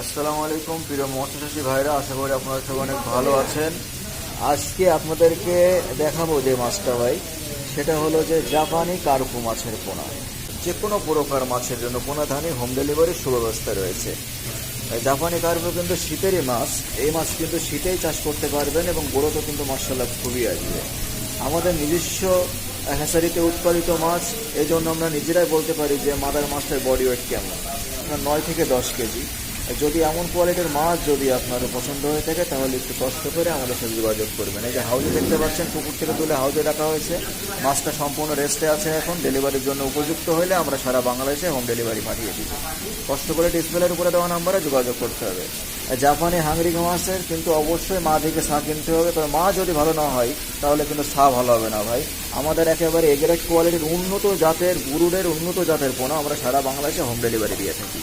আসসালামু আলাইকুম, প্রিয় মৎস্যচাষী ভাইরা, আশা করি আপনারা সবাই অনেক ভালো আছেন। আজকে আপনাদেরকে দেখাবো যে মাছটা ভাই, সেটা হলো যে জাপানি কার্পু মাছের পোনা। যে কোনো প্রকার মাছের জন্য পোনা ধানে হোম ডেলিভারির সুব্যবস্থা রয়েছে। জাপানি কার্পু কিন্তু শীতেরই মাছ, এই মাছ কিন্তু শীতেই চাষ করতে পারবেন এবং বড়তো কিন্তু মার্শাল্লাহ খুবই আসবে। আমাদের নিজস্ব হ্যাসারিতে উৎপাদিত মাছ এই জন্য আমরা নিজেরাই বলতে পারি যে মাদার মাছটার বডি ওয়েট কেমন? নয় থেকে দশ কেজি। যদি এমন কোয়ালিটির মাছ যদি আপনার পছন্দ হয়ে থাকে, তাহলে একটু কষ্ট করে আমাদের সাথে যোগাযোগ করবেন। এই যে হাউজে দেখতে পাচ্ছেন, পুকুর থেকে তুলে হাউজে রাখা হয়েছে। মাছটা সম্পূর্ণ রেস্টে আছে এখন ডেলিভারির জন্য উপযুক্ত হলে আমরা সারা বাংলাদেশে হোম ডেলিভারি পাঠিয়ে দিব। কষ্ট করে ডিসপ্লের উপরে দেওয়া নাম্বারে যোগাযোগ করতে হবে। জাপানি হাঙ্গরি মাছের কিন্তু অবশ্যই মা থেকে সা কিনতে হবে, তবে মা যদি ভালো না হয়, তাহলে কিন্তু সা ভালো হবে না ভাই। আমাদের একেবারে এগ্রেট কোয়ালিটির উন্নত জাতের, গুরুদের উন্নত জাতের পোনা আমরা সারা বাংলাদেশে হোম ডেলিভারি দিয়ে থাকি।